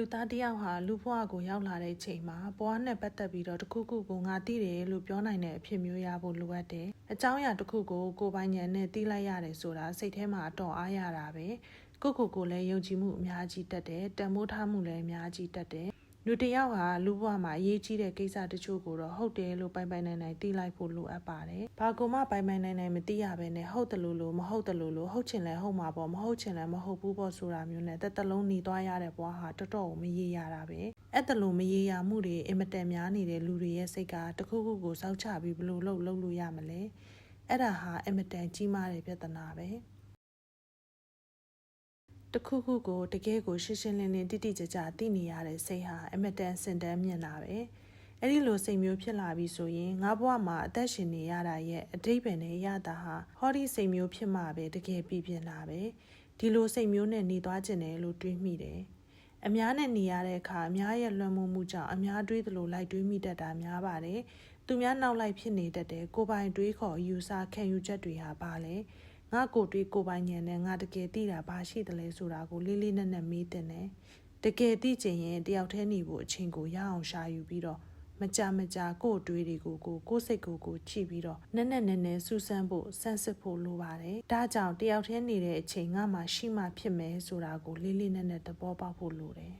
လူသားတစ်ယောက်ဟာလူဘဝကိုရောက်လာတဲ့ချိန်မှာဘဝနဲ့ပတ်သက်ပြီးတော့တစ်ခုခုကိုငါသိတယ်လို့ပြောနိုင်တဲ့အဖြစ်မျိုးရဖို့လိုအပ်တယ်။အကြောင်းအရာတစ်ခုကိုကိုယ်ပိုင်ဉာဏ်နဲ့သိလိုက်ရတယ်ဆိုတာစိတ်ထဲမှာအတော်အားရတာပဲ။ကိုယ့်ကိုယ်ကိုလည်းယုံကြည်မှုအများကြီးတက်တယ်။တန်ဖိုးထားမှုလည်းအများကြီးတက်တယ်။ လူတစ်ယောက်ဟာလူဘဝမှာအရေးကြီးတဲ့ကိစ္စတချို့ကိုတော့ဟုတ်တယ်လို့ပိုင်ပိုင်နိုင်နိုင်သိလိုက်ဖို့လိုအပ်ပါတယ်။ဘာကိုမှပိုင်ပိုင်နိုင်နိုင်မသိရဘဲနဲ့ဟုတ်တယ်လို့လို့မဟုတ်တယ်လို့လို့ဟုတ်ချင်လဲဟုတ်မှာပေါ့မဟုတ်ချင်လဲမဟုတ်ဘူးပေါ့ဆိုတာမျိုးနဲ့တက်တလုံးหนีသွားရတဲ့ဘဝဟာတော်တော်ကိုမရေရတာပဲ။အဲ့တလို့မရေရမှုတွေအင်မတန်များနေတဲ့လူတွေရဲ့စိတ်ကတခုခုကိုစောက်ချပြီးဘလို့လုပ်လုပ်လို့ရမလဲ။အဲ့ဒါဟာအင်မတန်ကြီးမားတဲ့ပြဿနာပဲ။ တခုခုကိုတကယ်ကိုရှင်းရှင်းလင်းလင်းတိတိကျကျသိနေရတဲ့စိတ်ဟာအမတန်စင်တန်းမြင့်တာပဲအဲ့ဒီလိုစိတ်မျိုးဖြစ်လာပြီဆိုရင်ငါဘဝမှာအသက်ရှင်နေရတာရဲ့အတိတ်ပဲနဲ့ရတာဟာဟောဒီစိတ်မျိုးဖြစ်မှပဲတကယ်ပြည့်ပြည့်လာပဲဒီလိုစိတ်မျိုးနဲ့နေသွားခြင်းတယ်လို့တွေးမိတယ်အများနဲ့နေရတဲ့အခါအများရဲ့လွှမ်းမိုးမှုကြောင့်အများတွေးသလိုလိုက်တွေးမိတတ်တာများပါတယ်သူများနောက်လိုက်ဖြစ်နေတတ်တဲ့ကိုပိုင်တွေးခေါ်ယူဆခံယူချက်တွေဟာပါလဲ ငါကိုတွေးကိုပိုင်ဉာဏ်နဲ့ငါတကယ်သိတာဘာရှိတယ်လဲဆိုတာကိုလေးလေးနက်နက်မေးတင်တယ်တကယ်သိချင်ရင်တယောက်တည်းနေဖို့အချိန်ကိုရအောင်ရှာယူပြီးတော့မကြမကြကို့တွေးတွေကိုကိုကိုစိတ်ကိုကိုချိပြီးတော့နက်နက်နဲနဲစူးစမ်းဖို့စမ်းစစ်ဖို့လိုပါတယ်ဒါကြောင့်တယောက်တည်းနေတဲ့အချိန်ငါမှရှိမှဖြစ်မယ်ဆိုတာကိုလေးလေးနက်နက်သဘောပေါက်ဖို့လိုတယ်